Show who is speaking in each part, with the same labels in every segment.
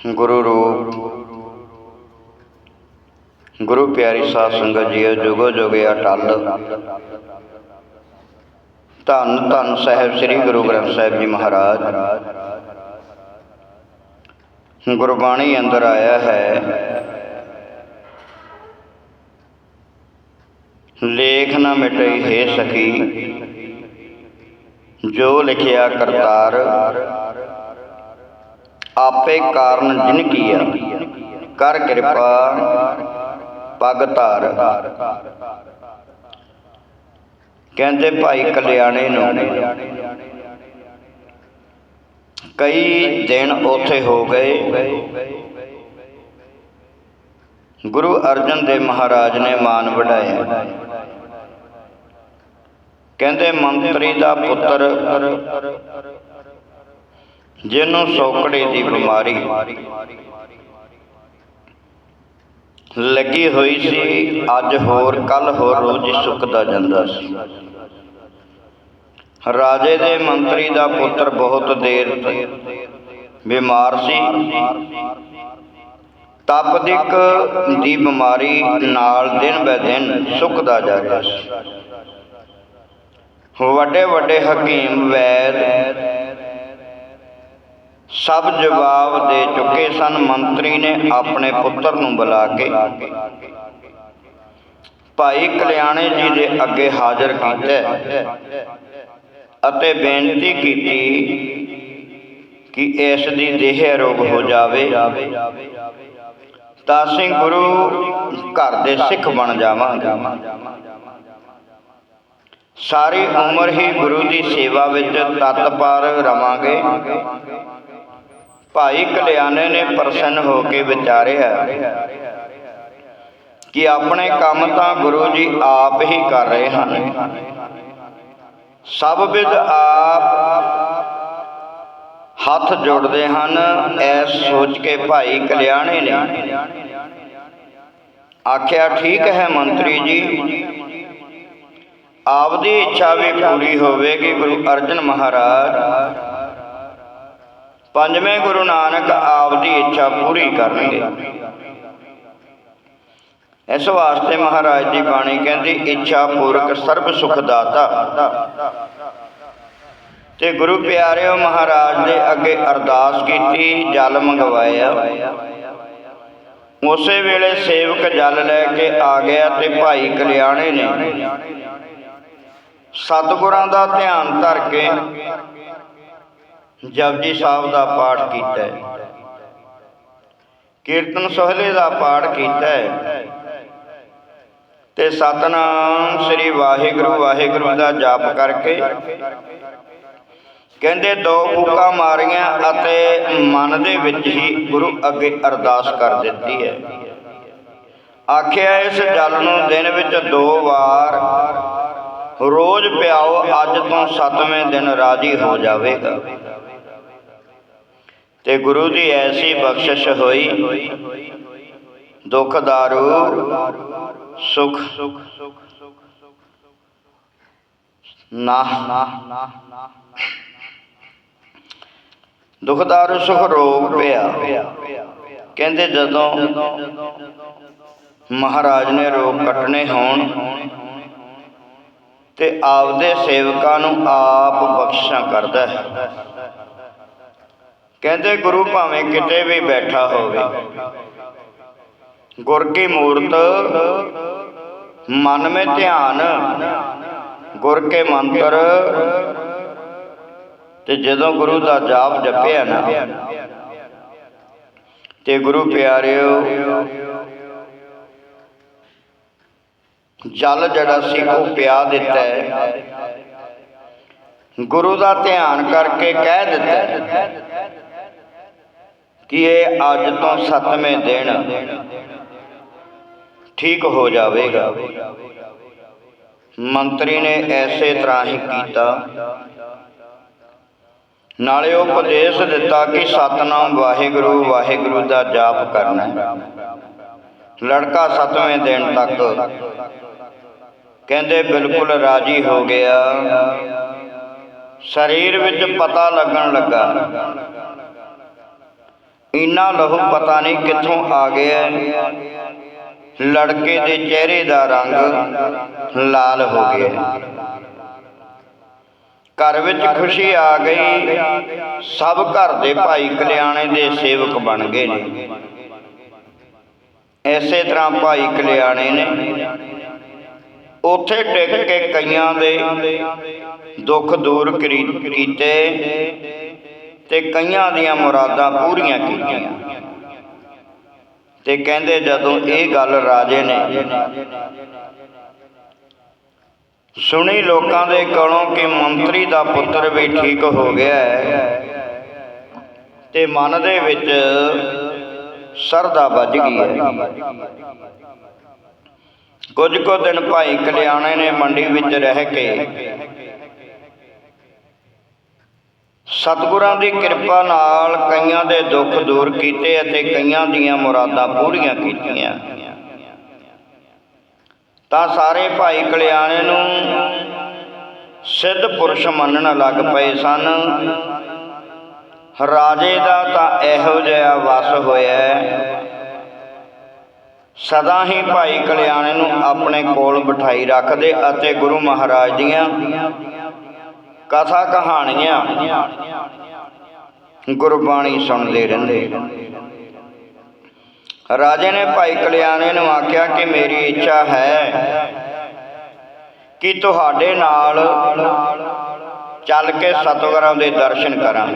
Speaker 1: ਗੁਰੂ ਰੂਪ ਗੁਰੂ ਪਿਆਰੀ ਸਾਧ ਸੰਗਤ ਜੀਓ ਜੁਗੋ ਜੁਗੇ ਅਟਲ ਧੰਨ ਧੰਨ ਸਾਹਿਬ ਸ੍ਰੀ ਗੁਰੂ ਗ੍ਰੰਥ ਸਾਹਿਬ ਜੀ ਮਹਾਰਾਜ ਗੁਰਬਾਣੀ ਅੰਦਰ ਆਇਆ ਹੈ ਲੇਖ ਨਾ ਮਿਟਈ ਹੈ ਸਕੀ ਜੋ ਲਿਖਿਆ ਕਰਤਾਰ ਆਪੇ ਕਾਰਨ ਜਿਨ ਕੀਆ। ਕਰ ਕਿਰਪਾ, ਪਗ ਧਾਰ। ਕਹਿੰਦੇ ਭਾਈ ਕਲਿਆਣੇ ਨੂੰ, ਕਈ ਦਿਨ ਉਥੇ ਹੋ ਗਏ। ਗੁਰੂ ਅਰਜਨ ਦੇਵ ਮਹਾਰਾਜ ਨੇ ਮਾਨ ਵਢਾਇਆ। ਕਹਿੰਦੇ ਮੰਤਰੀ ਦਾ ਪੁੱਤਰ ਜਿਹਨੂੰ ਸੋਕੜੇ ਦੀ ਬਿਮਾਰੀ ਲੱਗੀ ਹੋਈ ਸੀ, ਅੱਜ ਹੋਰ ਕੱਲ ਹੋਰ ਰੋਜ਼ ਸੁੱਕਦਾ ਜਾਂਦਾ ਸੀ। ਰਾਜੇ ਦੇ ਮੰਤਰੀ ਦਾ ਪੁੱਤਰ ਬਹੁਤ ਦੇਰ ਬਿਮਾਰ ਸੀ। ਤਪਦਿਕ ਦੀ ਬਿਮਾਰੀ ਨਾਲ ਦਿਨ ਬੈ ਦਿਨ ਸੁੱਕਦਾ ਜਾ ਰਿਹਾ ਸੀ। ਵੱਡੇ ਵੱਡੇ ਹਕੀਮ, ਵੈਦ ਸਭ ਜਵਾਬ ਦੇ ਚੁੱਕੇ ਸਨ। ਮੰਤਰੀ ਨੇ ਆਪਣੇ ਪੁੱਤਰ ਨੂੰ ਬੁਲਾ ਕੇ ਭਾਈ ਕਲਿਆਣੇ ਜੀ ਦੇ ਅੱਗੇ ਹਾਜ਼ਰ ਕੀਤਾ ਅਤੇ ਬੇਨਤੀ ਕੀਤੀ ਕਿ ਇਸ ਦੀ ਦੇਹ ਰੋਗ ਹੋ ਜਾਵੇ ਤਾਂ ਅਸੀਂ ਗੁਰੂ ਘਰ ਦੇ ਸਿੱਖ ਬਣ ਜਾਵਾਂਗੇ। ਸਾਰੀ ਉਮਰ ਹੀ ਗੁਰੂ ਦੀ ਸੇਵਾ ਵਿੱਚ ਤਤਪਰ ਰਵਾਂਗੇ। ਭਾਈ ਕਲਿਆਣੇ ਨੇ ਪ੍ਰਸੰਨ ਹੋ ਕੇ ਵਿਚਾਰਿਆ ਕਿ ਆਪਣੇ ਕੰਮ ਤਾਂ ਗੁਰੂ ਜੀ ਆਪ ਹੀ ਕਰ ਰਹੇ ਹਨ। ਸਭ ਵਿਦ ਆਪ ਹੱਥ ਜੋੜਦੇ ਹਨ ਐਸ ਸੋਚ ਕੇ ਭਾਈ ਕਲਿਆਣੇ ਨੇ। ਆਖਿਆ, ਠੀਕ ਹੈ ਮੰਤਰੀ ਜੀ, ਆਪਦੀ ਇੱਛਾ ਵੀ ਪੂਰੀ ਹੋਵੇਗੀ ਗੁਰੂ ਅਰਜਨ ਮਹਾਰਾਜ। ਪੰਜਵੇਂ ਗੁਰੂ ਨਾਨਕ ਆਪ ਦੀ ਇੱਛਾ ਪੂਰੀ ਕਰਨਗੇ। ਇਸ ਵਾਸਤੇ ਮਹਾਰਾਜ ਦੀ ਬਾਣੀ ਕਹਿੰਦੀ, ਇੱਛਾ ਪੂਰਕ ਸਰਬ ਸੁਖ ਦਾਤਾ। ਤੇ ਗੁਰੂ ਪਿਆਰਿਓ ਮਹਾਰਾਜ ਦੇ ਅੱਗੇ ਅਰਦਾਸ ਕੀਤੀ, ਜਲ ਮੰਗਵਾਇਆ। ਉਸੇ ਵੇਲੇ ਸੇਵਕ ਜਲ ਲੈ ਕੇ ਆ ਗਿਆ ਤੇ ਭਾਈ ਕਲਿਆਣੇ ਨੇ। ਸਤਿਗੁਰਾਂ ਦਾ ਧਿਆਨ ਧਰ ਕੇ ਜਪਜੀ ਸਾਹਿਬ ਦਾ ਪਾਠ ਕੀਤਾ ਹੈ। ਕੀਰਤਨ ਸੋਹਲੇ ਦਾ ਪਾਠ ਕੀਤਾ ਹੈ। ਤੇ ਸਤਨਾਮ ਸ੍ਰੀ ਵਾਹਿਗੁਰੂ ਵਾਹਿਗੁਰੂ ਦਾ ਜਾਪ ਕਰਕੇ ਕਹਿੰਦੇ ਦੋ ਫੂਕਾਂ ਮਾਰੀਆਂ ਅਤੇ ਮਨ ਦੇ ਵਿੱਚ ਹੀ ਗੁਰੂ ਅੱਗੇ ਅਰਦਾਸ ਕਰ ਦਿੱਤੀ ਹੈ। ਆਖਿਆ ਇਸ ਜਲ ਨੂੰ ਦਿਨ ਵਿੱਚ ਦੋ ਵਾਰ, ਰੋਜ਼ ਪਿਆਓ, ਅੱਜ ਤੋਂ ਸੱਤਵੇਂ ਦਿਨ ਰਾਜੀ ਹੋ ਜਾਵੇਗਾ। ਤੇ ਗੁਰੂ ਦੀ ਐਸੀ ਬਖਸ਼ਿਸ਼ ਹੋਈ, ਦੁੱਖ ਦਾਰੂ, ਸੁਖ ਨਾ ਦੁੱਖ ਦਾਰੂ, ਸੁਖ ਰੋਗ ਪਿਆ। ਕਹਿੰਦੇ ਜਦੋਂ ਮਹਾਰਾਜ ਨੇ ਰੋਗ ਕੱਟਣੇ ਹੋਣ ਤੇ ਆਪਦੇ ਸੇਵਕਾਂ ਨੂੰ ਆਪ ਬਖਸ਼ਿਸ਼ਾਂ ਕਰਦਾ ਹੈ। ਕਹਿੰਦੇ ਗੁਰੂ ਭਾਵੇਂ ਕਿਤੇ ਵੀ ਬੈਠਾ ਹੋਵੇ। ਗੁਰ ਕੀ ਮੂਰਤ, ਮਨ ਮੇ ਧਿਆਨ, ਗੁਰ ਕੇ ਮੰਤਰ। ਤੇ ਜਦੋਂ ਗੁਰੂ ਦਾ ਜਾਪ ਜਪਿਆ ਨਾ, ਤੇ ਗੁਰੂ ਪਿਆਰਿਓ, ਜਲ ਜਿਹੜਾ ਸੀ ਉਹ ਪਿਆ ਦਿੱਤਾ ਗੁਰੂ ਦਾ ਧਿਆਨ ਕਰਕੇ ਕਹਿ ਦਿੱਤਾ ਕਿ ਇਹ ਅੱਜ ਤੋਂ ਸੱਤਵੇਂ ਦਿਨ ਠੀਕ ਹੋ ਜਾਵੇਗਾ। ਮੰਤਰੀ ਨੇ ਐਸੇ ਤਰ੍ਹਾਂ ਹੀ ਕੀਤਾ। ਨਾਲੇ ਉਪਦੇਸ਼ ਦਿੱਤਾ ਕਿ ਸਤਨਾਮ ਵਾਹਿਗੁਰੂ ਵਾਹਿਗੁਰੂ ਦਾ ਜਾਪ ਕਰਨਾ। ਲੜਕਾ ਸੱਤਵੇਂ ਦਿਨ ਤੱਕ ਕਹਿੰਦੇ ਬਿਲਕੁਲ ਰਾਜੀ ਹੋ ਗਿਆ। ਸਰੀਰ ਵਿੱਚ ਪਤਾ ਲੱਗਣ ਲੱਗਾ। ਇੰਨਾ ਲਹੂ ਪਤਾ ਨਹੀਂ ਕਿੱਥੋਂ ਆ ਗਿਆ। ਲੜਕੇ ਦੇ ਚਿਹਰੇ ਦਾ ਰੰਗ ਲਾਲ ਹੋ ਗਿਆ। ਘਰ ਵਿੱਚ ਖੁਸ਼ੀ ਆ ਗਈ। ਸਭ ਘਰ ਦੇ ਭਾਈ ਕਲਿਆਣੇ ਦੇ ਸੇਵਕ ਬਣ ਗਏ ਨੇ। ਐਸੇ ਤਰ੍ਹਾਂ ਭਾਈ ਕਲਿਆਣੇ ਨੇ ਉੱਥੇ ਟਿਕ ਕੇ ਕਈਆਂ ਦੇ ਦੁੱਖ ਦੂਰ ਕਰੀ- ਕੀਤੇ। ਤੇ ਕਈਆਂ ਦੀਆਂ ਮੁਰਾਦਾਂ ਪੂਰੀਆਂ ਕੀਤੀਆਂ। ਤੇ ਕਹਿੰਦੇ ਜਦੋਂ ਇਹ ਗੱਲ ਰਾਜੇ ਨੇ, ਸੁਣੀ ਲੋਕਾਂ ਦੇ ਕੋਲੋਂ ਕਿ ਮੰਤਰੀ ਦਾ ਪੁੱਤਰ ਵੀ ਠੀਕ ਹੋ ਗਿਆ ਹੈ ਤੇ ਮਨ ਦੇ ਵਿੱਚ ਸਰਦਾ ਵੱਜ ਗਈ ਹੈ। ਕੁਝ ਕੁ ਦਿਨ ਭਾਈ ਕਲਿਆਣੇ ਨੇ ਮੰਡੀ ਵਿੱਚ ਰਹਿ ਕੇ ਸਤਿਗੁਰਾਂ ਦੀ ਕਿਰਪਾ ਨਾਲ ਕਈਆਂ ਦੇ ਦੁੱਖ ਦੂਰ ਕੀਤੇ ਅਤੇ ਕਈਆਂ ਦੀਆਂ ਮੁਰਾਦਾਂ ਪੂਰੀਆਂ ਕੀਤੀਆਂ। ਤਾਂ ਸਾਰੇ ਭਾਈ ਕਲਿਆਣੇ ਨੂੰ ਸਿੱਧ ਪੁਰਸ਼ ਮੰਨਣ ਲੱਗ ਪਏ ਸਨ। ਰਾਜੇ ਦਾ ਤਾਂ ਇਹੋ ਜਿਹਾ ਵਸ ਹੋਇਆ ਸਦਾ ਹੀ ਭਾਈ ਕਲਿਆਣੇ ਨੂੰ ਆਪਣੇ ਕੋਲ ਬਿਠਾਈ ਰੱਖਦੇ ਅਤੇ ਗੁਰੂ ਮਹਾਰਾਜ ਦੀਆਂ ਕਥਾ ਕਹਾਣੀਆਂ ਗੁਰਬਾਣੀ ਸੁਣਦੇ ਰਹਿੰਦੇ। ਰਾਜੇ ਨੇ ਭਾਈ ਕਲਿਆਣੇ ਨੂੰ ਆਖਿਆ ਕਿ ਮੇਰੀ ਇੱਛਾ ਹੈ ਕਿ ਤੁਹਾਡੇ ਨਾਲ ਚੱਲ ਕੇ ਸਤਿਗੁਰਾਂ ਦੇ ਦਰਸ਼ਨ ਕਰਾਂ।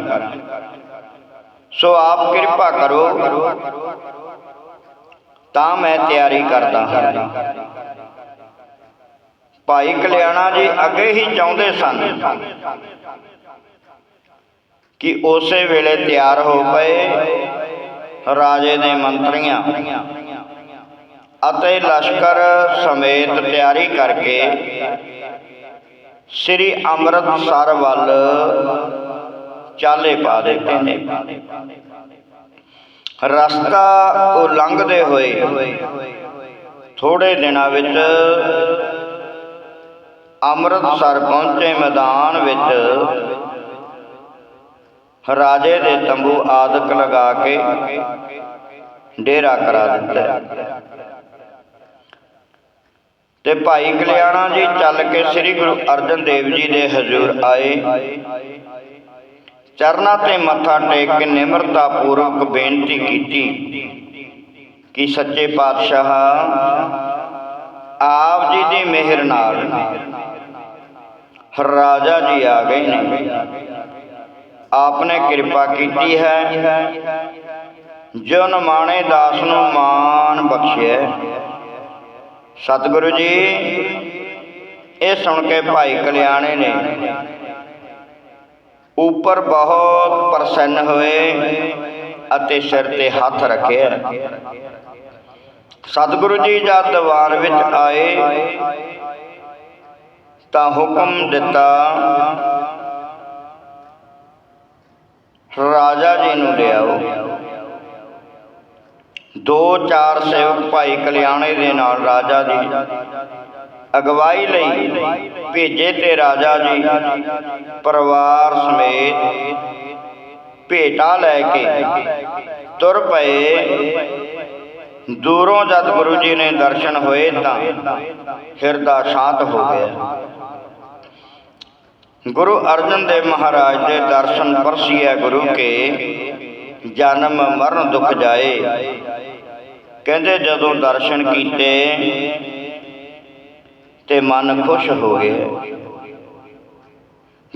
Speaker 1: ਸੋ ਆਪ ਕਿਰਪਾ ਕਰੋ, ਤਾਂ ਮੈਂ ਤਿਆਰੀ ਕਰਦਾ ਹਾਂ। ਭਾਈ ਕਲਿਆਣਾ ਜੀ ਅੱਗੇ ਹੀ ਚਾਹੁੰਦੇ ਸਨ ਕਿ ਉਸੇ ਵੇਲੇ ਤਿਆਰ ਹੋ ਪਏ ਰਾਜੇ ਦੇ ਮੰਤਰੀਆਂ ਅਤੇ ਲਸ਼ਕਰ ਸਮੇਤ ਤਿਆਰੀ ਕਰਕੇ ਸ੍ਰੀ ਅੰਮ੍ਰਿਤਸਰ ਵੱਲ ਚਾਲੇ ਪਾ ਦਿੱਤੇ। ਨੇ ਰਸਤਾ ਉਹ ਲੰਘਦੇ ਹੋਏ ਥੋੜੇ ਦਿਨਾਂ ਵਿੱਚ ਅੰਮ੍ਰਿਤਸਰ ਪਹੁੰਚੇ ਮੈਦਾਨ ਵਿੱਚ ਰਾਜੇ ਦੇ ਤੰਬੂ ਆਦਿਕ ਲਗਾ ਕੇ ਡੇਰਾ ਕਰਾ ਦਿੱਤਾ। ਤੇ ਭਾਈ ਕਲਿਆਣਾ ਜੀ ਚੱਲ ਕੇ ਸ੍ਰੀ ਗੁਰੂ ਅਰਜਨ ਦੇਵ ਜੀ ਦੇ ਹਜ਼ੂਰ ਆਏ। ਚਰਨਾਂ ਤੇ ਮੱਥਾ ਟੇਕ ਕੇ ਨਿਮਰਤਾ ਪੂਰਵਕ ਬੇਨਤੀ ਕੀਤੀ ਕਿ ਸੱਚੇ ਪਾਤਸ਼ਾਹ ਆਪ ਜੀ ਦੀ ਮਿਹਰ ਨਾਲ ਰਾਜਾ ਜੀ ਆ ਗਏ ਨੇ। ਆਪ ਨੇ ਕਿਰਪਾ ਕੀਤੀ ਹੈ। ਜੋ ਨਮਾਣੇ ਦਾਸ ਨੂੰ ਮਾਨ ਬਖਸ਼ਿਆ ਸਤਿਗੁਰੂ ਜੀ, ਇਹ ਸੁਣ ਕੇ ਭਾਈ ਕਲਿਆਣੇ ਨੇ ਉੱਪਰ ਬਹੁਤ ਪ੍ਰਸੰਨ ਹੋਏ ਅਤੇ ਸਿਰ ਤੇ ਹੱਥ ਰੱਖਿਆ ਸਤਿਗੁਰੂ ਜੀ ਜਦ ਦੀਵਾਰ ਵਿੱਚ ਆਏ ਤਾਂ ਹੁਕਮ ਦਿੱਤਾ। ਰਾਜਾ ਜੀ ਨੂੰ ਲਿਆਓ। ਦੋ ਚਾਰ ਸੇਵਕ ਭਾਈ ਕਲਿਆਣੇ ਦੇ ਨਾਲ ਰਾਜਾ ਜੀ। ਅਗਵਾਈ ਲਈ ਭੇਜੇ ਤੇ ਰਾਜਾ ਜੀ। ਪਰਿਵਾਰ ਸਮੇਤ ਭੇਟਾ ਲੈ ਕੇ ਤੁਰ ਪਏ। ਦੂਰੋਂ ਜਦ ਗੁਰੂ ਜੀ ਨੇ ਦਰਸ਼ਨ ਹੋਏ ਤਾਂ ਹਿਰਦਾ ਸ਼ਾਂਤ ਹੋ ਗਿਆ। ਗੁਰੂ ਅਰਜਨ ਦੇਵ ਮਹਾਰਾਜ ਦੇ ਦਰਸ਼ਨ ਪਰਸੀਐ ਗੁਰੂ ਕੇ, ਜਨਮ ਮਰਨ ਦੁਖ ਜਾਏ। ਕਹਿੰਦੇ ਜਦੋਂ ਦਰਸ਼ਨ ਕੀਤੇ ਤੇ ਮਨ ਖੁਸ਼ ਹੋ ਗਿਆ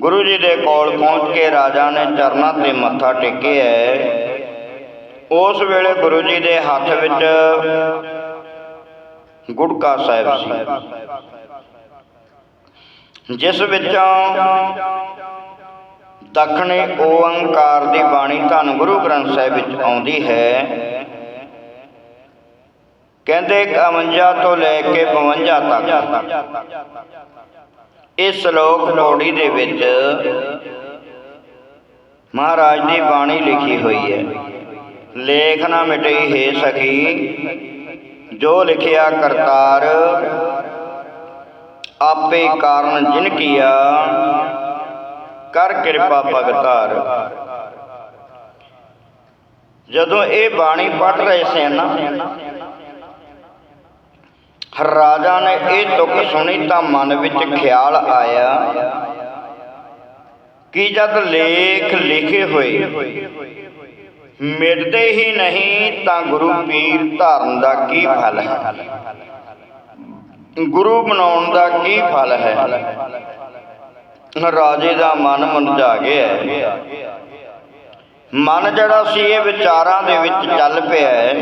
Speaker 1: ਗੁਰੂ ਜੀ ਦੇ ਕੋਲ ਪਹੁੰਚ ਕੇ ਰਾਜਾ ਨੇ ਚਰਨਾਂ ਤੇ ਮੱਥਾ ਟੇਕਿਆ। ਉਸ ਵੇਲੇ ਗੁਰੂ ਜੀ ਦੇ ਹੱਥ ਵਿੱਚ ਗੁਟਕਾ ਸਾਹਿਬ ਸੀ। ਜਿਸ ਵਿੱਚੋਂ ਦੱਖਣੀ ਓੰਕਾਰ ਦੀ ਬਾਣੀ ਧੰਨ ਗੁਰੂ ਗ੍ਰੰਥ ਸਾਹਿਬ ਵਿੱਚ ਆਉਂਦੀ ਹੈ। ਕਹਿੰਦੇ 51 ਤੋਂ ਲੈ ਕੇ 52 ਤੱਕ ਇਸ ਸ਼ਲੋਕ ਪੌੜੀ ਦੇ ਵਿੱਚ ਮਹਾਰਾਜ ਦੀ ਬਾਣੀ ਲਿਖੀ ਹੋਈ ਹੈ। ਲੇਖ ਨਾ ਮਿਟਈ ਹੈ ਸਖੀ, ਜੋ ਲਿਖਿਆ ਕਰਤਾਰ ਆਪੇ ਕਾਰਨ ਜਿਨ ਕੀਆ, ਕਰ ਕਿਰਪਾ ਭਗਤਾਰ ਜਦੋਂ ਇਹ ਬਾਣੀ ਪੜ੍ਹ ਰਹੇ ਸਨ ਨਾ ਰਾਜਾ ਨੇ ਇਹ ਤੁਕ ਸੁਣੀ ਤਾਂ ਮਨ ਵਿੱਚ ਖਿਆਲ ਆਇਆ ਕਿ ਜਦ ਲੇਖ ਲਿਖੇ ਹੋਏ, ਮਿਟਦੇ ਹੀ ਨਹੀਂ ਤਾਂ ਗੁਰੂ ਪੀਰ ਧਾਰਨ ਦਾ ਕੀ ਫਲ ਹੈ? ਗੁਰੂ ਬਣਾਉਣ ਦਾ ਕੀ ਫਲ ਹੈ? ਰਾਜੇ ਦਾ ਮਨ ਮੁਰਝਾ ਗਿਆ। ਮਨ ਜਿਹੜਾ ਸੀ, ਇਹ ਵਿਚਾਰਾਂ ਦੇ ਵਿੱਚ ਚੱਲ ਪਿਆ ਹੈ।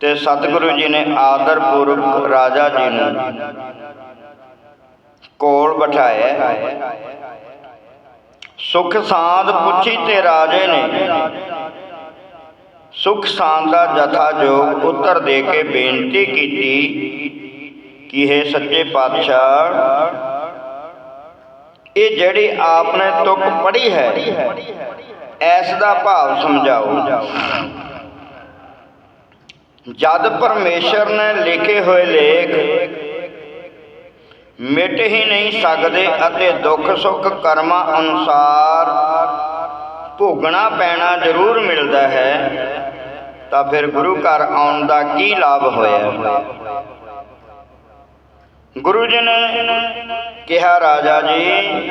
Speaker 1: ਤੇ ਸਤਿਗੁਰੂ ਜੀ ਨੇ ਆਦਰ ਪੂਰਵਕ ਰਾਜਾ ਜੀ ਨੂੰ ਕੋਲ ਬਿਠਾਇਆ। ਸੁਖ ਸਾਂਦ ਪੁੱਛੀ ਤੇ ਰਾਜੇ ਨੇ ਸੁਖ ਸਾਂਦ ਦਾ ਜਥਾ ਜੋਗ ਉੱਤਰ ਦੇ ਕੇ ਬੇਨਤੀ ਕੀਤੀ ਕਿ हे ਸੱਚੇ ਪਾਤਸ਼ਾਹ, ਇਹ ਜਿਹੜੀ ਆਪਨੇ ਤੁਕ ਪੜੀ ਹੈ, ਐਸ ਦਾ ਭਾਵ ਸਮਝਾਓ। ਜਦ ਪਰਮੇਸ਼ਰ ਨੇ ਲਿਖੇ ਹੋਏ ਲੇਖ, ਮਿਟ ਹੀ ਨਹੀਂ ਸਕਦੇ ਅਤੇ ਦੁੱਖ ਸੁੱਖ ਕਰਮਾਂ ਅਨੁਸਾਰ ਭੋਗਣਾ ਪੈਣਾ ਜ਼ਰੂਰ ਮਿਲਦਾ ਹੈ ਤਾਂ ਫਿਰ ਗੁਰੂ ਘਰ ਆਉਣ ਦਾ ਕੀ ਲਾਭ ਹੋਇਆ? ਗੁਰੂ ਜੀ ਨੇ ਕਿਹਾ, ਰਾਜਾ ਜੀ,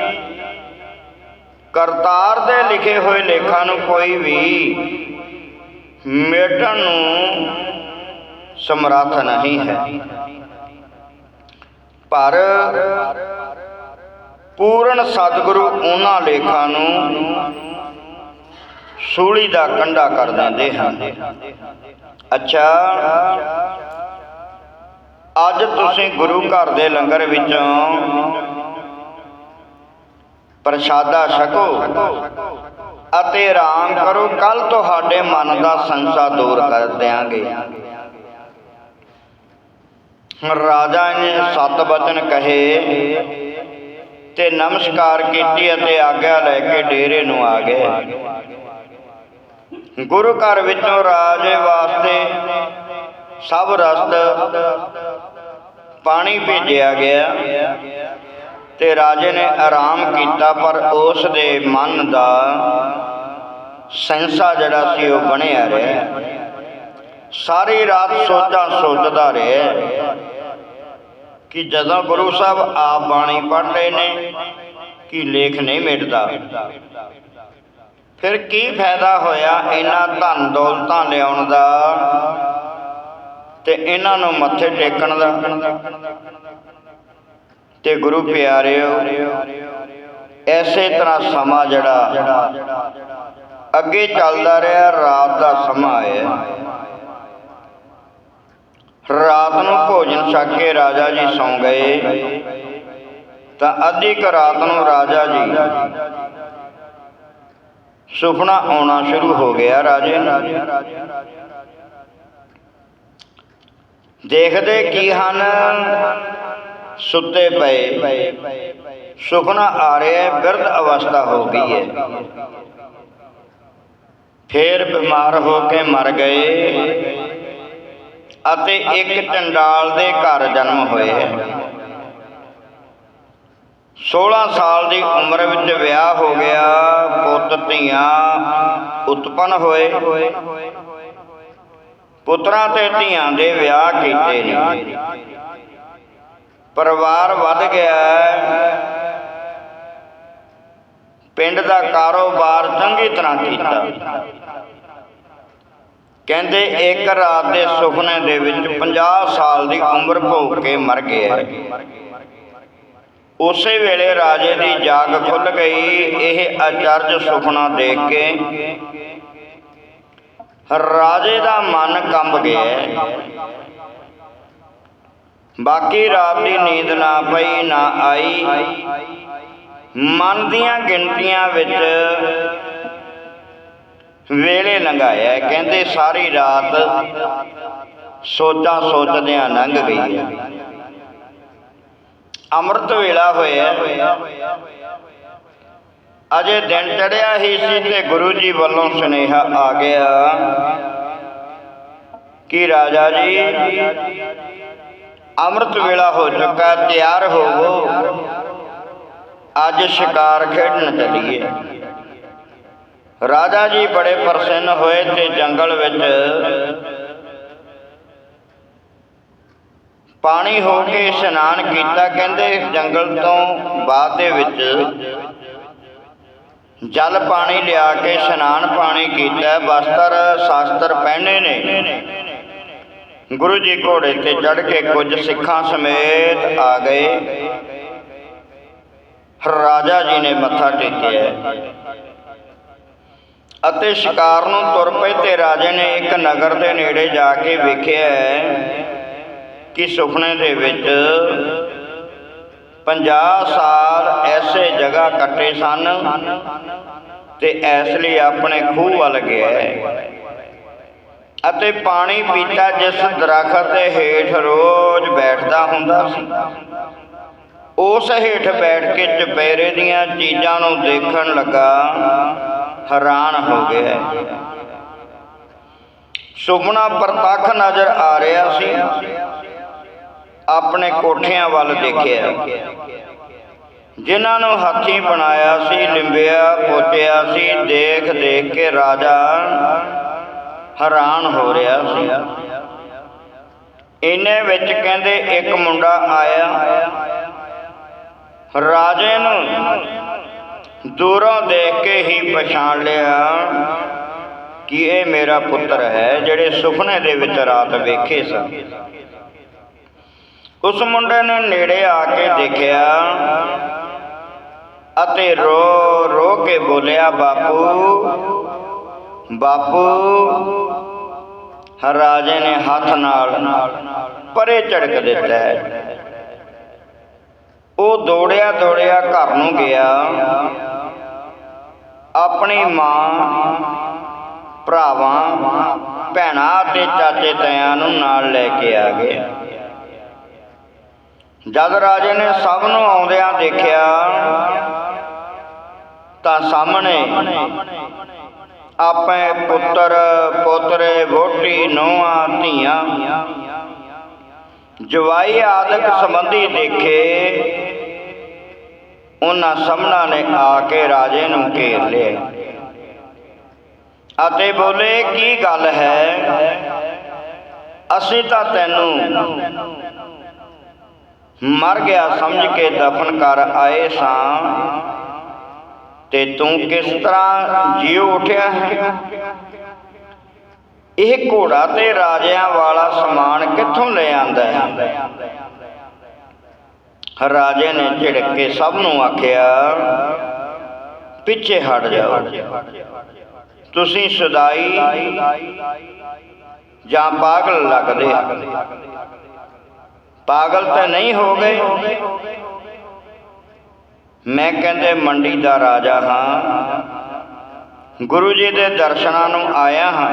Speaker 1: ਕਰਤਾਰ ਦੇ ਲਿਖੇ ਹੋਏ ਲੇਖਾਂ ਨੂੰ ਕੋਈ ਵੀ ਮਿਟਣ ਨੂੰ ਸਮਰੱਥ ਨਹੀਂ ਹੈ। ਪਰ ਪੂਰਨ ਸਤਿਗੁਰੂ ਉਹਨਾਂ ਲੇਖਾਂ ਨੂੰ ਸੂਲੀ ਦਾ ਕੰਡਾ ਕਰ ਦਿੰਦੇ ਹਨ। ਅੱਛਾ, ਅੱਜ ਤੁਸੀਂ ਗੁਰੂ ਘਰ ਦੇ ਲੰਗਰ ਵਿੱਚੋਂ ਪ੍ਰਸ਼ਾਦਾ ਛਕੋ ਅਤੇ ਆਰਾਮ ਕਰੋ, ਕੱਲ ਤੁਹਾਡੇ ਮਨ ਦਾ ਸੰਸਾ ਦੂਰ ਕਰ ਦਿਆਂਗੇ। ਰਾਜਾ ਨੇ ਸਤ ਬਚਨ ਕਹੇ ਤੇ ਨਮਸਕਾਰ ਕੀਤੀ ਅਤੇ ਆਗਿਆ ਲੈ ਕੇ ਡੇਰੇ ਨੂੰ ਆ ਗਏ। ਗੁਰੂ ਘਰ ਵਿੱਚੋਂ ਰਾਜੇ ਵਾਸਤੇ ਸਭ ਰਸਤ ਪਾਣੀ ਭੇਜਿਆ ਗਿਆ ਤੇ ਰਾਜੇ ਨੇ ਆਰਾਮ ਕੀਤਾ, ਪਰ ਉਸ ਦੇ ਮਨ ਦਾ ਸੰਸਾ ਜਿਹੜਾ ਸੀ ਉਹ ਬਣਿਆ ਰਿਹਾ। ਸਾਰੀ ਰਾਤ ਸੋਚਾਂ ਸੋਚਦਾ ਰਿਹਾ ਕਿ ਜਦੋਂ ਗੁਰੂ ਸਾਹਿਬ ਆਪ ਬਾਣੀ ਪੜ੍ਹ ਰਹੇ ਨੇ, ਕਿ ਲੇਖ ਨਹੀਂ ਮਿਟਦਾ। ਫਿਰ ਕੀ ਫਾਇਦਾ ਹੋਇਆ ਇਹਨਾਂ ਧਨ ਦੌਲਤਾਂ ਲਿਆਉਣ ਦਾ ਤੇ ਇਹਨਾਂ ਨੂੰ ਮੱਥੇ ਟੇਕਣ ਦਾ? ਤੇ ਗੁਰੂ ਪਿਆਰਿਓ, ਐਸੇ ਤਰ੍ਹਾਂ ਸਮਾਂ ਜਿਹੜਾ ਅੱਗੇ ਚੱਲਦਾ ਰਿਹਾ, ਰਾਤ ਦਾ ਸਮਾਂ ਆਇਆ। ਰਾਤ ਨੂੰ ਭੋਜਨ ਛਕ ਕੇ ਰਾਜਾ ਜੀ ਸੌਂ ਗਏ। ਤਾਂ ਅੱਧੀ ਕੁ ਰਾਤ ਨੂੰ ਰਾਜਾ ਜੀ ਸੁਪਨਾ ਆਉਣਾ ਸ਼ੁਰੂ ਹੋ ਗਿਆ ਰਾਜੇ। ਦੇਖਦੇ ਕੀ ਹਨ? ਸੁੱਤੇ ਪਏ। ਸੁਪਨਾ ਆ ਰਿਹਾ ਹੈ, ਬਿਰਧ ਅਵਸਥਾ ਹੋ ਗਈ ਹੈ। ਫੇਰ ਬਿਮਾਰ ਹੋ ਕੇ ਮਰ ਗਏ ਅਤੇ ਇੱਕ ਚੰਡਾਲ ਦੇ ਘਰ ਜਨਮ ਹੋਏ। ਹੈ 16 ਸਾਲ ਦੀ ਉਮਰ ਵਿੱਚ ਵਿਆਹ ਹੋ ਗਿਆ, ਪੁੱਤ, ਧੀਆਂ ਉਤਪਨ ਹੋਏ। ਪੁੱਤਰਾਂ ਤੇ ਧੀਆਂ ਦੇ ਵਿਆਹ ਕੀਤੇ ਨੇ। ਪਰਿਵਾਰ ਵੱਧ ਗਿਆ ਪਿੰਡ ਦਾ ਕਾਰੋਬਾਰ ਚੰਗੀ ਤਰ੍ਹਾਂ ਕੀਤਾ। ਕਹਿੰਦੇ ਇੱਕ ਰਾਤ ਦੇ ਸੁਪਨੇ ਦੇ ਵਿੱਚ 50 ਸਾਲ ਦੀ ਉਮਰ ਭੋਗ ਕੇ ਮਰ ਗਿਆ ਉਸੇ ਵੇਲੇ ਰਾਜੇ ਦੀ ਜਾਗ ਖੁੱਲ ਗਈ। ਇਹ ਅਚਰਜ ਸੁਪਨਾ ਦੇਖ ਕੇ ਰਾਜੇ ਦਾ ਮਨ ਕੰਬ ਗਿਆ। ਬਾਕੀ ਰਾਤ ਦੀ ਨੀਂਦ ਨਾ ਪਈ, ਨਾ ਆਈ। ਮਨ ਦੀਆਂ ਗਿਣਤੀਆਂ ਵਿੱਚ ਵੇਲੇ ਲੰਘਾਇਆ। ਕਹਿੰਦੇ ਸਾਰੀ ਰਾਤ ਸੋਚਾਂ ਸੋਚਦਿਆਂ ਲੰਘ ਗਈ। ਅੰਮ੍ਰਿਤ ਵੇਲਾ ਹੋਇਆ। ਅਜੇ ਦਿਨ ਚੜਿਆ ਹੀ ਸੀ ਤੇ ਗੁਰੂ ਜੀ ਵੱਲੋਂ ਸੁਨੇਹਾ ਆ ਗਿਆ। ਕਿ ਰਾਜਾ ਜੀ, ਅੰਮ੍ਰਿਤ ਵੇਲਾ ਹੋ ਚੁੱਕਾ, ਤਿਆਰ ਹੋਵੋ। ਅੱਜ ਸ਼ਿਕਾਰ ਖੇਡਣ ਚੱਲੀਏ। ਰਾਜਾ ਜੀ ਬੜੇ ਪ੍ਰਸੰਨ ਹੋਏ ਤੇ ਜੰਗਲ ਵਿੱਚ ਪਾਣੀ ਹੋ ਕੇ ਇਸ਼ਨਾਨ ਕੀਤਾ ਕਹਿੰਦੇ, ਜੰਗਲ ਤੋਂ ਬਾਅਦ ਦੇ ਵਿੱਚ ਜਲ ਪਾਣੀ ਲਿਆ ਕੇ ਇਸ਼ਨਾਨ ਪਾਣੀ ਕੀਤਾ, ਵਸਤਰ, ਸ਼ਾਸਤਰ ਪਹਿਨੇ ਨੇ। ਗੁਰੂ ਜੀ ਘੋੜੇ ਤੇ ਚੜ ਕੇ ਕੁਝ ਸਿੱਖਾਂ ਸਮੇਤ ਆ ਗਏ। ਰਾਜਾ ਜੀ ਨੇ ਮੱਥਾ ਟੇਕਿਆ। ਅਤੇ ਸ਼ਿਕਾਰ ਨੂੰ ਤੁਰ ਪਏ ਤੇ ਰਾਜੇ ਨੇ ਇੱਕ ਨਗਰ ਦੇ ਨੇੜੇ ਜਾ ਕੇ ਵੇਖਿਆ। ਕਿ ਸੁਪਨੇ ਦੇ ਵਿੱਚ 50 ਸਾਲ ਐਸੇ ਜਗ੍ਹਾ ਕੱਟੇ ਸਨ ਤੇ ਇਸ ਲਈ ਆਪਣੇ ਖੂਹ ਵੱਲ ਗਿਆ ਅਤੇ ਪਾਣੀ ਪੀਤਾ ਜਿਸ ਦਰਖਤ ਦੇ ਹੇਠ ਰੋਜ਼ ਬੈਠਦਾ ਹੁੰਦਾ ਸੀ। ਉਸ ਹੇਠ ਬੈਠ ਕੇ ਚਪੇਰੇ ਦੀਆਂ ਚੀਜ਼ਾਂ ਨੂੰ ਦੇਖਣ ਲੱਗਾ ਹੈਰਾਨ ਹੋ ਗਿਆ। ਸੁਪਨਾ ਪ੍ਰਤੱਖ ਨਜ਼ਰ ਆ ਰਿਹਾ ਸੀ। ਆਪਣੇ ਕੋਠਿਆਂ ਵੱਲ ਦੇਖਿਆ। ਜਿਨ੍ਹਾਂ ਨੂੰ ਹਾਥੀ ਬਣਾਇਆ ਸੀ, ਲਿੰਬਿਆ ਪੋਚਿਆ ਸੀ, ਦੇਖ ਦੇਖ ਕੇ ਰਾਜਾ ਹੈਰਾਨ ਹੋ ਰਿਹਾ ਸੀ। ਇਹਨੇ ਵਿੱਚ ਕਹਿੰਦੇ ਇੱਕ ਮੁੰਡਾ ਆਇਆ। ਰਾਜੇ ਨੂੰ ਦੂਰੋਂ ਦੇਖ ਕੇ ਹੀ ਪਛਾਣ ਲਿਆ ਕਿ ਇਹ ਮੇਰਾ ਪੁੱਤਰ ਹੈ, ਜਿਹੜੇ ਸੁਪਨੇ ਦੇ ਵਿੱਚ ਰਾਤ ਵੇਖੇ ਸਨ। ਉਸ ਮੁੰਡੇ ਨੇ ਨੇੜੇ ਆ ਕੇ ਦੇਖਿਆ ਅਤੇ ਰੋ ਰੋ ਕੇ ਬੋਲਿਆ, ਬਾਪੂ ਬਾਪੂ, ਰਾਜੇ ਨੇ ਹੱਥ ਨਾਲ ਪਰੇ ਝੜਕ ਦਿੱਤਾ ਉਹ ਦੌੜਿਆ ਦੌੜਿਆ ਘਰ ਨੂੰ ਗਿਆ। ਆਪਣੀ ਮਾਂ, ਭਰਾਵਾਂ, ਭੈਣਾਂ ਤੇ ਚਾਚੇ ਤਾਇਆਂ ਨੂੰ ਨਾਲ ਲੈ ਕੇ ਆ ਗਿਆ ਜਦ ਰਾਜੇ ਨੇ ਸਭ ਨੂੰ ਆਉਂਦਿਆਂ ਦੇਖਿਆ ਤਾਂ ਸਾਹਮਣੇ ਆਪੇ ਪੁੱਤਰ ਪੋਤਰੇ ਵੋਟੀ ਨੋਆਂ ਧੀਆਂ ਜਵਾਈ ਆਦਿਕ ਸੰਬੰਧੀ ਦੇਖੇ ਉਹਨਾਂ ਸਮਣਾ ਨੇ ਆ ਕੇ ਰਾਜੇ ਨੂੰ ਘੇਰ ਲਿਆ ਅਤੇ ਬੋਲੇ, ਕੀ ਗੱਲ ਹੈ? ਅਸੀਂ ਤਾਂ ਤੈਨੂੰ ਮਰ ਗਿਆ ਸਮਝ ਕੇ ਦਫਨ ਕਰ ਆਏ ਸਾਂ। ਤੇ ਤੂੰ ਕਿਸ ਤਰ੍ਹਾਂ ਜੀਉ ਉਠਿਆ ਹੈ? ਇਹ ਘੋੜਾ ਤੇ ਰਾਜਿਆਂ ਵਾਲਾ ਸਮਾਨ ਕਿੱਥੋਂ ਲੈ ਆਂਦਾ ਹੈ? ਰਾਜੇ ਨੇ ਝਿੜਕ ਕੇ ਸਭ ਨੂੰ ਆਖਿਆ, ਪਿੱਛੇ ਹਟ ਜਾਓ। ਤੁਸੀਂ ਸਦਾਈ ਜਾਂ ਪਾਗਲ ਲੱਗਦੇ ਪਾਗਲ ਤਾਂ ਨਹੀਂ ਹੋ ਗਏ ਮੈਂ ਕਹਿੰਦੇ ਮੰਡੀ ਦਾ ਰਾਜਾ ਹਾਂ। ਗੁਰੂ ਜੀ ਦੇ ਦਰਸ਼ਨਾਂ ਨੂੰ ਆਇਆ ਹਾਂ।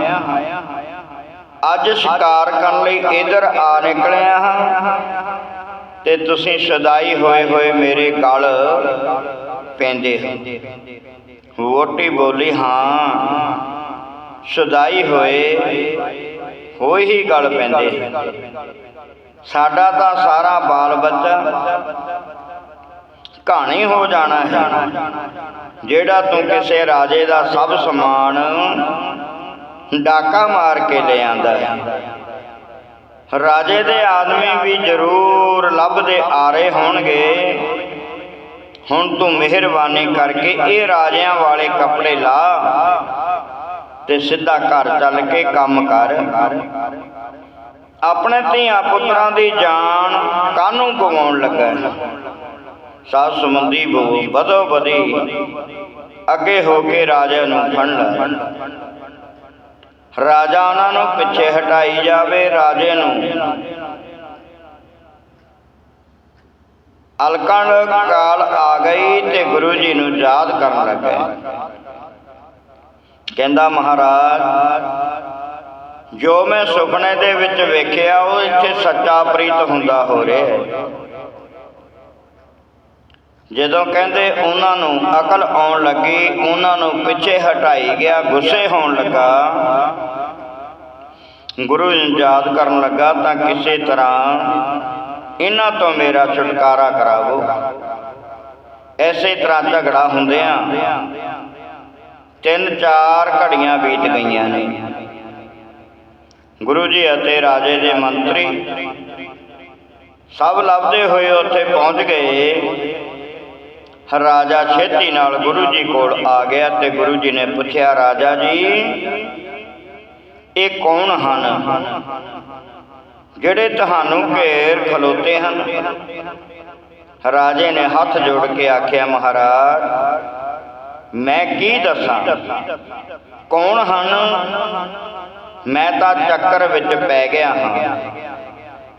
Speaker 1: ਅੱਜ ਸ਼ਿਕਾਰ ਕਰਨ ਲਈ ਇਧਰ ਆ ਨਿਕਲਿਆ ਹਾਂ। ਤੇ ਤੁਸੀਂ ਸਦਾਈ ਹੋਏ ਹੋਏ ਮੇਰੇ ਗਲ ਪੈਂਦੇ ਹੋ। ਵੋਟੀ ਬੋਲੀ ਹਾਂ। ਸਦਾਈ ਹੋਏ ਹੋਈ ਹੀ ਗਲ ਪੈਂਦੇ। ਸਾਡਾ ਤਾਂ ਸਾਰਾ ਬਾਲ ਬੱਚਾ ਕਹਾਣੀ ਹੋ ਜਾਣਾ ਹੈ। ਜਿਹੜਾ ਤੂੰ ਕਿਸੇ ਰਾਜੇ ਦਾ ਸਭ ਸਮਾਨ ਡਾਕਾ ਮਾਰ ਕੇ ਲੈ ਆਂਦਾ ਰਾਜੇ ਦੇ ਆਦਮੀ ਵੀ ਜ਼ਰੂਰ ਲੱਭਦੇ ਆ ਰਹੇ ਹੋਣਗੇ। ਹੁਣ ਤੂੰ ਮਿਹਰਬਾਨੀ ਕਰਕੇ ਇਹ ਰਾਜਿਆਂ ਵਾਲੇ ਕੱਪੜੇ ਲਾ ਤੇ ਸਿੱਧਾ ਘਰ ਚੱਲ ਕੇ ਕੰਮ ਕਰ। ਆਪਣੇ ਧੀਆਂ ਪੁੱਤਰਾਂ ਦੀ ਜਾਨ ਕਾਹਨੂੰ ਗਵਾਉਣ ਲੱਗਾ ਸਾਧ ਸੰਬੰਧੀ ਬੋ ਬਦੋ ਬਦੀ ਅੱਗੇ ਹੋ ਕੇ ਰਾਜਾ ਨੂੰ ਫੜ ਲੈ। ਰਾਜਾ ਉਹਨਾਂ ਨੂੰ ਪਿੱਛੇ ਹਟਾਈ ਜਾਵੇ, ਰਾਜੇ ਨੂੰ। ਅਲਕਣ ਕਾਲ ਆ ਗਈ ਤੇ ਗੁਰੂ ਜੀ ਨੂੰ ਯਾਦ ਕਰਨ ਲੱਗਾ। ਕਹਿੰਦਾ, ਮਹਾਰਾਜ ਜੋ ਮੈਂ ਸੁਪਨੇ ਦੇ ਵਿੱਚ ਵੇਖਿਆ, ਉਹ ਇੱਥੇ ਸੱਚਾ ਪ੍ਰੀਤ ਹੁੰਦਾ ਹੋ ਰਿਹਾ ਹੈ। ਜਦੋਂ ਕਹਿੰਦੇ ਉਹਨਾਂ ਨੂੰ ਅਕਲ ਆਉਣ ਲੱਗੀ, ਉਹਨਾਂ ਨੂੰ ਪਿੱਛੇ ਹਟਾਈ ਗਿਆ, ਗੁੱਸੇ ਹੋਣ ਲੱਗਾ, ਗੁਰੂ ਨੂੰ ਯਾਦ ਕਰਨ ਲੱਗਾ, ਤਾਂ ਕਿਸੇ ਤਰ੍ਹਾਂ ਇਹਨਾਂ ਤੋਂ ਮੇਰਾ ਛੁਟਕਾਰਾ ਕਰਾਵੋ। ਐਸੇ ਤਰ੍ਹਾਂ ਝਗੜਾ ਹੁੰਦਿਆਂ ਤਿੰਨ ਚਾਰ ਘੜੀਆਂ ਬੀਤ ਗਈਆਂ ਨੇ। ਗੁਰੂ ਜੀ ਅਤੇ ਰਾਜੇ ਦੇ ਮੰਤਰੀ ਸਭ ਲੱਭਦੇ ਹੋਏ ਉੱਥੇ ਪਹੁੰਚ ਗਏ। ਰਾਜਾ ਛੇਤੀ ਨਾਲ ਗੁਰੂ ਜੀ ਕੋਲ ਆ ਗਿਆ ਤੇ ਗੁਰੂ ਜੀ ਨੇ ਪੁੱਛਿਆ, ਰਾਜਾ ਜੀ, ਇਹ ਕੌਣ ਹਨ ਜਿਹੜੇ ਤੁਹਾਨੂੰ ਘੇਰ ਖਲੋਤੇ ਹਨ? ਰਾਜੇ ਨੇ ਹੱਥ ਜੋੜ ਕੇ ਆਖਿਆ, ਮਹਾਰਾਜ, ਮੈਂ ਕੀ ਦੱਸਾਂ? ਕੌਣ ਹਨ ਮੈਂ ਤਾਂ ਚੱਕਰ ਵਿੱਚ ਪੈ ਗਿਆ ਹਾਂ।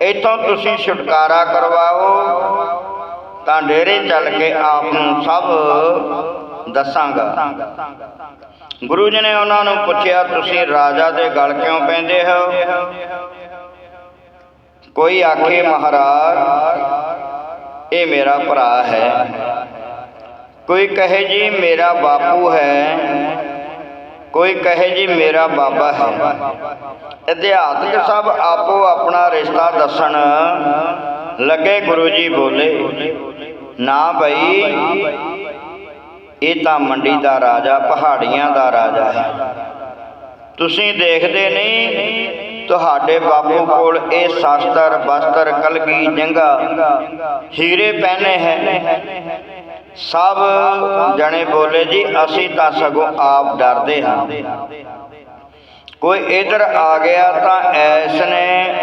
Speaker 1: ਇਥੋਂ ਤੁਸੀਂ ਛੁਟਕਾਰਾ ਕਰਵਾਓ, ਤਾਂ ਡੇਰੇ ਚੱਲ ਕੇ ਆਪ ਨੂੰ ਸਭ ਦੱਸਾਂਗਾ। ਗੁਰੂ ਜੀ ਨੇ ਉਹਨਾਂ ਨੂੰ ਪੁੱਛਿਆ, ਤੁਸੀਂ ਰਾਜਾ ਦੇ ਗਲ ਕਿਉਂ ਪੈਂਦੇ ਹੋ? ਕੋਈ ਆਖੇ, ਮਹਾਰਾਜ, ਇਹ ਮੇਰਾ ਭਰਾ ਹੈ। ਕੋਈ ਕਹੇ, ਜੀ, ਮੇਰਾ ਬਾਪੂ ਹੈ। ਕੋਈ ਕਹੇ ਜੀ, ਮੇਰਾ ਬਾਬਾ ਹੈ। ਅਧਿਆਤਕ ਸਭ ਆਪੋ ਆਪਣਾ ਰਿਸ਼ਤਾ ਦੱਸਣ ਲੱਗੇ ਗੁਰੂ ਜੀ ਬੋਲੇ, ਨਾ ਬਈ, ਇਹ ਤਾਂ ਮੰਡੀ ਦਾ ਰਾਜਾ, ਪਹਾੜੀਆਂ ਦਾ ਰਾਜਾ ਹੈ। ਤੁਸੀਂ ਦੇਖਦੇ ਨਹੀਂ, ਤੁਹਾਡੇ ਬਾਪੂ ਕੋਲ ਇਹ ਸ਼ਾਸਤਰ ਬਸਤਰ ਕਲਗੀ, ਜੰਗਾ, ਹੀਰੇ ਪਹਿਨੇ ਹੈ। ਸਭ ਜਣੇ ਬੋਲੇ ਜੀ, ਅਸੀਂ ਤਾਂ ਸਗੋਂ ਆਪ ਡਰਦੇ ਹਾਂ। ਕੋਈ ਇਧਰ ਆ ਗਿਆ ਤਾਂ ਐਸ ਨੇ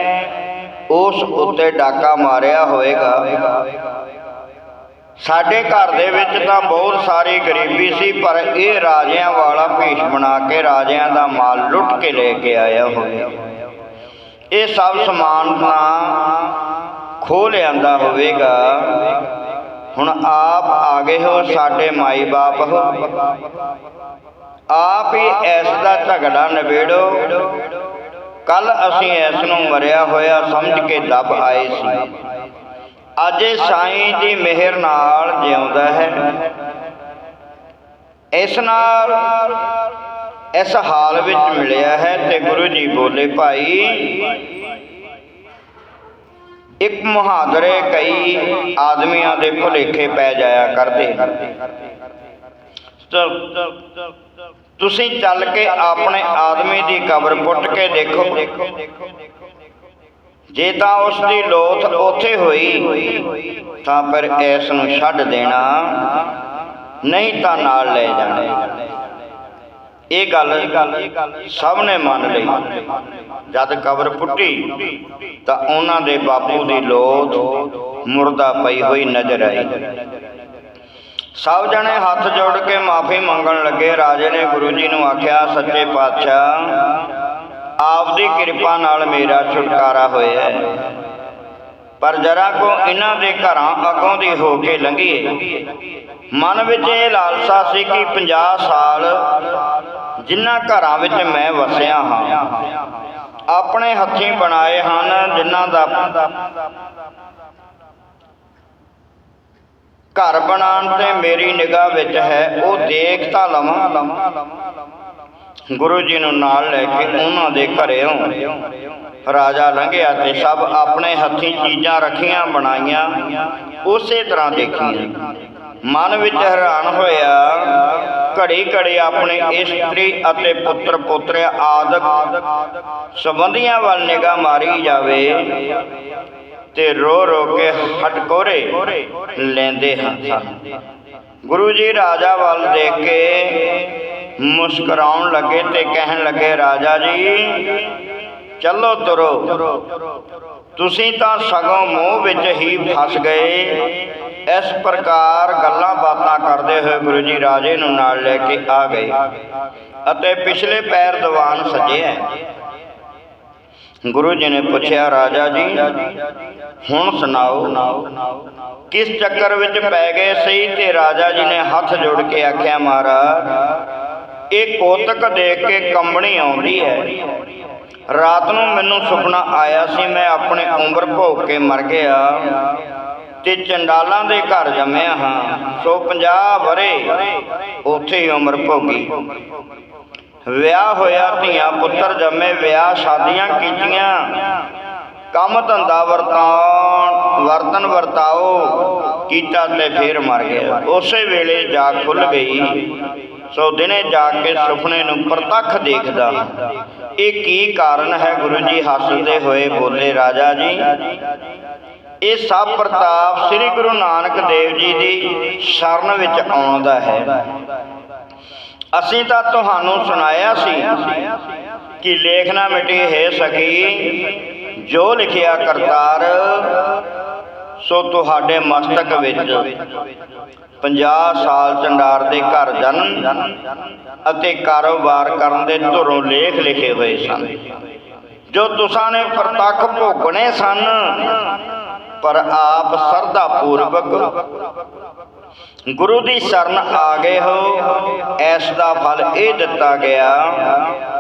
Speaker 1: ਉਸ ਉੱਤੇ ਡਾਕਾ ਮਾਰਿਆ ਹੋਵੇਗਾ। ਸਾਡੇ ਘਰ ਦੇ ਵਿੱਚ ਤਾਂ ਬਹੁਤ ਸਾਰੀ ਗਰੀਬੀ ਸੀ, ਪਰ ਇਹ ਰਾਜਿਆਂ ਵਾਲਾ ਭੇਸ਼ ਬਣਾ ਕੇ ਰਾਜਿਆਂ ਦਾ ਮਾਲ ਲੁੱਟ ਕੇ ਲੈ ਕੇ ਆਇਆ ਹੋਵੇ। ਇਹ ਸਭ ਸਮਾਨ ਤਾਂ ਖੋਹ ਲਿਆਂਦਾ ਹੋਵੇਗਾ। ਹੁਣ ਆਪ ਆ ਗਏ ਹੋ ਸਾਡੇ ਮਾਈ ਬਾਪ ਹੋ। ਆਪ ਹੀ ਐਸ ਦਾ ਝਗੜਾ ਨਿਬੇੜੋ। ਕੱਲ ਅਸੀਂ ਐਸ ਨੂੰ ਮਰਿਆ ਹੋਇਆ ਸਮਝ ਕੇ ਦੱਬ ਆਏ ਸੀ। ਅੱਜ ਸਾਈਂ ਦੀ ਮਿਹਰ ਨਾਲ ਜਿਉਂਦਾ ਹੈ। ਇਸ ਨਾਲ ਇਸ ਹਾਲ ਵਿੱਚ ਮਿਲਿਆ ਹੈ ਤੇ ਗੁਰੂ ਜੀ ਬੋਲੇ, ਭਾਈ ਇੱਕ ਮੁਹਾਦਰੇ ਕਈ ਆਦਮੀਆਂ ਦੇ ਭੁਲੇਖੇ ਪੈ ਜਾਇਆ ਕਰਦੇ। ਤੁਸੀਂ ਚੱਲ ਕੇ ਆਪਣੇ ਆਦਮੀ ਦੀ ਕਬਰ ਪੁੱਟ ਕੇ ਦੇਖੋ। ਜੇ ਤਾਂ ਉਸ ਦੀ ਲੋਥ ਉਥੇ ਹੋਈ, ਤਾਂ ਫਿਰ ਇਸ ਨੂੰ ਛੱਡ ਦੇਣਾ, ਨਹੀਂ ਤਾਂ ਨਾਲ ਲੈ ਜਾਣਾ। ਇਹ ਗੱਲ ਸਭ ਨੇ ਮੰਨ ਲਈ। ਜਦ ਕਬਰ ਪੁੱਟੀ ਤਾਂ ਉਹਨਾਂ ਦੇ ਬਾਪੂ ਦੀ ਲੋਥ ਮੁਰਦਾ ਪਈ ਹੋਈ ਨਜ਼ਰ ਆਈ। ਸਭ ਜਣੇ ਹੱਥ ਜੋੜ ਕੇ ਮਾਫੀ ਮੰਗਣ ਲੱਗੇ। ਰਾਜੇ ਨੇ ਗੁਰੂ ਜੀ ਨੂੰ ਆਖਿਆ, ਸੱਚੇ ਪਾਤਸ਼ਾਹ, ਆਪਦੀ ਕਿਰਪਾ ਨਾਲ ਮੇਰਾ ਛੁਟਕਾਰਾ ਹੋਇਆ ਪਰ ਜਰਾ ਕੋ ਇਹਨਾਂ ਦੇ ਘਰਾਂ ਅੱਗੋਂ ਦੀ ਹੋ ਕੇ ਲੰਘੀਏ। ਮਨ ਵਿੱਚ ਇਹ ਲਾਲਸਾ ਸੀ ਕਿ 50 ਸਾਲ ਜਿਨ੍ਹਾਂ ਘਰਾਂ ਵਿੱਚ ਮੈਂ ਵਸਿਆ ਹਾਂ, ਆਪਣੇ ਹੱਥੀਂ ਬਣਾਏ ਹਨ ਜਿਨ੍ਹਾਂ ਦਾ ਘਰ ਬਣਾਉਣ ਤੇ ਮੇਰੀ ਨਿਗਾਹ ਵਿੱਚ ਹੈ, ਉਹ ਦੇਖ ਤਾਂ ਲਵਾਂ। ਗੁਰੂ ਜੀ ਨੂੰ ਨਾਲ ਲੈ ਕੇ ਉਹਨਾਂ ਦੇ ਘਰੇੋਂ ਰਾਜਾ ਲੰਘਿਆ ਤੇ ਸਭ ਆਪਣੇ ਹੱਥੀਂ ਚੀਜ਼ਾਂ ਰੱਖੀਆਂ, ਬਣਾਈਆਂ, ਉਸੇ ਤਰ੍ਹਾਂ ਦੇਖੀਆਂ। ਮਨ ਵਿੱਚ ਹੈਰਾਨ ਹੋਇਆ ਘੜੀ ਘੜੀ ਆਪਣੇ ਇਸਤਰੀ ਅਤੇ ਪੁੱਤਰ ਪੋਤਰਿਆਂ ਆਦਿਕ ਸੰਬੰਧੀਆਂ ਵੱਲ ਨਿਗਾਹ ਮਾਰੀ ਜਾਵੇ ਤੇ ਰੋ ਰੋ ਕੇ ਹਟਕੋਰੇ ਲੈਂਦੇ ਹਨ। ਗੁਰੂ ਜੀ ਰਾਜਾ ਵੱਲ ਦੇਖ ਕੇ ਮੁਸਕਰਾਉਣ ਲੱਗੇ ਤੇ ਕਹਿਣ ਲੱਗੇ, ਰਾਜਾ ਜੀ, ਚੱਲੋ ਤੁਰੋ। ਤੁਸੀਂ ਤਾਂ ਸਗੋਂ ਮੋਹ ਵਿੱਚ ਹੀ ਫਸ ਗਏ। ਇਸ ਪ੍ਰਕਾਰ ਗੱਲਾਂ ਬਾਤਾਂ ਕਰਦੇ ਹੋਏ ਗੁਰੂ ਜੀ ਰਾਜੇ ਨੂੰ ਨਾਲ ਲੈ ਕੇ ਆ ਗਏ ਅਤੇ ਪਿਛਲੇ ਪੈਰ ਦੀਵਾਨ ਸਜਿਆ ਗੁਰੂ ਜੀ ਨੇ ਪੁੱਛਿਆ, ਰਾਜਾ ਜੀ, ਹੁਣ ਸੁਣਾਓ, ਕਿਸ ਚੱਕਰ ਵਿੱਚ ਪੈ ਗਏ ਸਹੀ ਤੇ ਰਾਜਾ ਜੀ ਨੇ ਹੱਥ ਜੋੜ ਕੇ ਆਖਿਆ, ਮਹਾਰਾਜ, ਇਹ ਕੋਤਕ ਦੇਖ ਕੇ ਕੰਬਣੀ ਆਉਂਦੀ ਹੈ। ਰਾਤ ਨੂੰ ਮੈਨੂੰ ਸੁਪਨਾ ਆਇਆ ਸੀ, ਮੈਂ ਆਪਣੇ ਉਮਰ ਭੋਗ ਕੇ ਮਰ ਗਿਆ। ਤੇ ਚੰਡਾਲਾਂ ਦੇ ਘਰ ਜੰਮਿਆ ਹਾਂ, ਸੋ 50 ਬਰੇ ਉਥੇ ਹੀ ਉਮਰ ਭੋਗੀ। ਵਿਆਹ ਹੋਇਆ, ਧੀਆਂ ਪੁੱਤਰ ਜੰਮੇ, ਵਿਆਹ ਸ਼ਾਦੀਆਂ ਕੀਤੀਆਂ। ਕੰਮ ਧੰਦਾ ਵਰਤਾਉਣ, ਵਰਤਨ ਵਰਤਾਓ, ਕੀਤਾ ਤੇ ਫੇਰ ਮਰ ਗਿਆ। ਉਸੇ ਵੇਲੇ ਜਾ ਖੁੱਲ ਗਈ। ਸੋ ਦਿਨੇ ਜਾ ਕੇ ਸੁਪਨੇ ਨੂੰ ਪ੍ਰਤੱਖ ਦੇਖਦਾ। ਇਹ ਕੀ ਕਾਰਨ ਹੈ ਗੁਰੂ ਜੀ ਹੱਸਦੇ ਹੋਏ ਬੋਲੇ, ਰਾਜਾ ਜੀ ਇਹ ਸਭ ਪ੍ਰਤਾਪ ਸ੍ਰੀ ਗੁਰੂ ਨਾਨਕ ਦੇਵ ਜੀ ਦੀ ਸ਼ਰਨ ਵਿੱਚ ਆਉਣ ਦਾ ਹੈ। ਅਸੀਂ ਤਾਂ ਤੁਹਾਨੂੰ ਸੁਣਾਇਆ ਸੀ ਕਿ ਲੇਖਨਾ ਮਿਟੀ ਹੈ ਸਕੀ ਜੋ ਲਿਖਿਆ ਕਰਤਾਰ, ਸੋ ਤੁਹਾਡੇ ਮਸਤਕ ਵਿੱਚ 50 ਸਾਲ ਚੰਡਾਰ ਦੇ ਘਰ ਜਨਮ ਅਤੇ ਕਾਰੋਬਾਰ ਕਰਨ ਦੇ ਧੁਰੋਂ ਲੇਖ ਲਿਖੇ ਹੋਏ ਸਨ। ਜੋ ਤੁਸਾਂ ਨੇ ਪ੍ਰਤੱਖ ਭੋਗਣੇ ਸਨ ਪਰ ਆਪ ਸਰਦਾ ਪੂਰਵਕ ਗੁਰੂ ਦੀ ਸ਼ਰਨ ਆ ਗਏ ਹੋ ਐਸ ਦਾ ਫਲ ਇਹ ਦਿੱਤਾ ਗਿਆ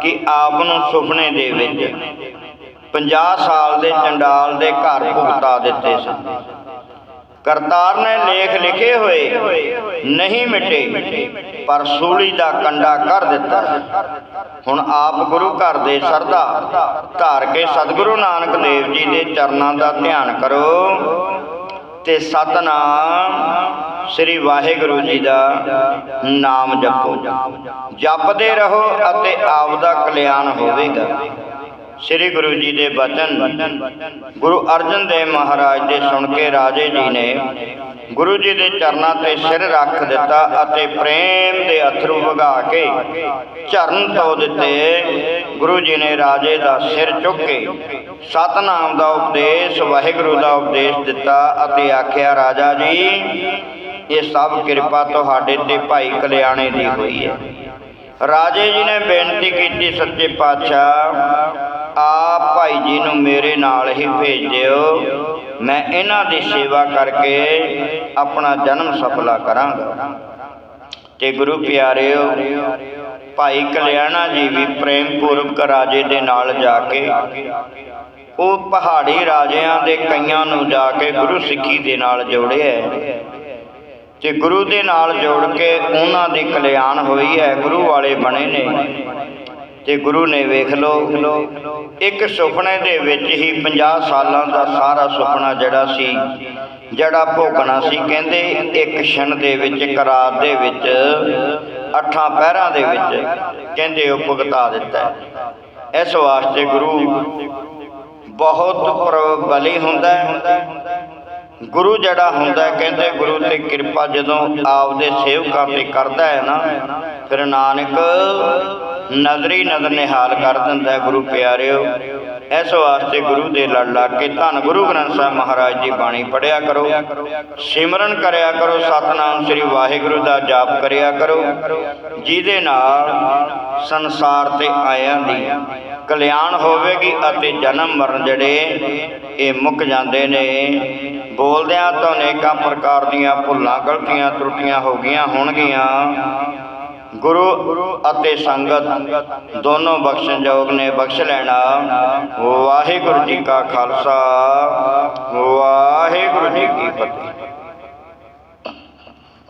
Speaker 1: ਕਿ ਆਪ ਨੂੰ ਸੁਪਨੇ ਦੇ ਵਿੱਚ 50 ਸਾਲ ਦੇ ਚੰਡਾਲ ਦੇ ਘਰ ਭੁਗਤਾ ਦਿੱਤੇ ਸਨ। ਕਰਤਾਰ ਨੇ ਲੇਖ ਲਿਖੇ ਹੋਏ, ਨਹੀਂ ਮਿਟੇ, ਪਰ ਸੂਲੀ ਦਾ ਕੰਡਾ ਕਰ ਦਿੱਤਾ। ਹੁਣ ਆਪ ਗੁਰੂ ਘਰ ਦੇ ਸਰਦਾ, ਧਾਰ ਕੇ ਸਤਿਗੁਰੂ ਨਾਨਕ ਦੇਵ ਜੀ ਦੇ ਚਰਨਾਂ ਦਾ ਧਿਆਨ ਕਰੋ ਤੇ ਸਤਨਾਮ ਸ੍ਰੀ ਵਾਹਿਗੁਰੂ ਜੀ ਦਾ ਨਾਮ ਜਪੋ। ਜਪਦੇ ਰਹੋ ਅਤੇ ਆਪ ਦਾ ਕਲਿਆਣ ਹੋਵੇਗਾ। ਸ੍ਰੀ ਗੁਰੂ ਜੀ ਦੇ ਬਚਨ, ਗੁਰੂ ਅਰਜਨ ਦੇਵ ਮਹਾਰਾਜ ਦੇ ਸੁਣ ਕੇ ਰਾਜੇ ਜੀ ਨੇ ਗੁਰੂ ਜੀ ਦੇ ਚਰਨਾਂ ਤੇ ਸਿਰ ਰੱਖ ਦਿੱਤਾ ਅਤੇ ਪ੍ਰੇਮ ਦੇ ਅਥਰੂ ਵਗਾ ਕੇ ਚਰਨ ਧੋ ਦਿੱਤੇ। ਗੁਰੂ ਜੀ ਨੇ ਰਾਜੇ ਦਾ ਸਿਰ ਚੁੱਕ ਕੇ ਸਤਨਾਮ ਦਾ ਉਪਦੇਸ਼, ਵਾਹਿਗੁਰੂ ਦਾ ਉਪਦੇਸ਼ ਦਿੱਤਾ ਅਤੇ ਆਖਿਆ, ਰਾਜਾ ਜੀ, ਇਹ ਸਭ ਕਿਰਪਾ ਤੁਹਾਡੇ ਤੇ ਭਾਈ ਕਲਿਆਣੇ ਦੀ ਹੋਈ ਹੈ। ਰਾਜੇ ਜੀ ਨੇ ਬੇਨਤੀ ਕੀਤੀ, ਸੱਚੇ ਪਾਤਸ਼ਾਹ ਆਪ ਭਾਈ ਜੀ ਨੂੰ ਮੇਰੇ ਨਾਲ ਹੀ ਭੇਜ ਦਿਓ। ਮੈਂ ਇਹਨਾਂ ਦੀ ਸੇਵਾ ਕਰਕੇ ਆਪਣਾ ਜਨਮ ਸਫਲਾ ਕਰਾਂਗਾ। ਤੇ ਗੁਰੂ ਪਿਆਰਿਓ, ਭਾਈ ਕਲਿਆਣਾ ਜੀ ਵੀ ਪ੍ਰੇਮ ਪੂਰਵਕ ਰਾਜੇ ਦੇ ਨਾਲ ਜਾ ਕੇ, ਉਹ ਪਹਾੜੀ ਰਾਜਿਆਂ ਦੇ ਕਈਆਂ ਨੂੰ ਜਾ ਕੇ ਗੁਰੂ ਸਿੱਖੀ ਦੇ ਨਾਲ ਜੋੜਿਆ ਤੇ ਗੁਰੂ ਦੇ ਨਾਲ ਜੋੜ ਕੇ ਉਹਨਾਂ ਦੀ ਕਲਿਆਣ ਹੋਈ ਹੈ, ਗੁਰੂ ਵਾਲੇ ਬਣੇ ਨੇ। ਤੇ ਗੁਰੂ ਨੇ ਵੇਖ ਲਓ, ਇੱਕ ਸੁਪਨੇ ਦੇ ਵਿੱਚ ਹੀ 50 ਸਾਲਾਂ ਦਾ ਸਾਰਾ ਸੁਪਨਾ ਜਿਹੜਾ ਸੀ, ਜਿਹੜਾ ਭੋਗਣਾ ਸੀ, ਕਹਿੰਦੇ ਇੱਕ ਛਣ ਦੇ ਵਿੱਚ, ਇੱਕ ਰਾਤ ਦੇ ਵਿੱਚ, ਅੱਠਾਂ ਪਹਿਰਾਂ ਦੇ ਵਿੱਚ ਕਹਿੰਦੇ ਉਹ ਭੁਗਤਾ ਦਿੱਤਾ। ਇਸ ਵਾਸਤੇ ਗੁਰੂ ਬਹੁਤ ਪ੍ਰਬਲੀ ਹੁੰਦਾ ਗੁਰੂ ਜਿਹੜਾ ਹੁੰਦਾ ਕਹਿੰਦੇ ਗੁਰੂ ਤੇ ਕਿਰਪਾ ਜਦੋਂ ਆਪਦੇ ਸੇਵਕਾਂ ਤੇ ਕਰਦਾ ਹੈ ਨਾ, ਫਿਰ ਨਾਨਕ ਨਜ਼ਰੀ ਨਜ਼ਰ ਨਿਹਾਲ ਕਰ ਦਿੰਦਾ ਹੈ ਗੁਰੂ ਪਿਆਰਿਓ। ਇਸ ਵਾਸਤੇ ਗੁਰੂ ਦੇ ਲੜ ਲੱਗ ਕੇ ਧੰਨ ਗੁਰੂ ਗ੍ਰੰਥ ਸਾਹਿਬ ਮਹਾਰਾਜ ਦੀ ਬਾਣੀ ਪੜਿਆ ਕਰੋ। ਸਿਮਰਨ ਕਰਿਆ ਕਰੋ, ਸਤਨਾਮ ਸ੍ਰੀ ਵਾਹਿਗੁਰੂ ਦਾ ਜਾਪ ਕਰਿਆ ਕਰੋ। ਜਿਹਦੇ ਨਾਲ ਸੰਸਾਰ ਤੇ ਆਇਆਂ ਦੀ ਕਲਿਆਣ ਹੋਵੇਗੀ ਅਤੇ ਜਨਮ ਮਰਨ ਜਿਹੜੇ ਇਹ ਮੁੱਕ ਜਾਂਦੇ ਨੇ। ਬੋਲਦਿਆਂ ਤੋਂ ਅਨੇਕਾਂ ਪ੍ਰਕਾਰ ਦੀਆਂ ਭੁੱਲਾਂ, ਗਲਤੀਆਂ, ਤਰੁੱਟੀਆਂ ਹੋ ਗਈਆਂ ਹੋਣਗੀਆਂ। ਗੁਰੂ ਅਤੇ ਸੰਗਤ ਦੋਨੋਂ ਬਖਸ਼ਣਯੋਗ ਨੇ ਬਖਸ਼ ਲੈਣਾ। ਵਾਹਿਗੁਰੂ ਜੀ ਕਾ ਖਾਲਸਾ। ਵਾਹਿਗੁਰੂ ਜੀ ਕੀ ਫਤਿਹ।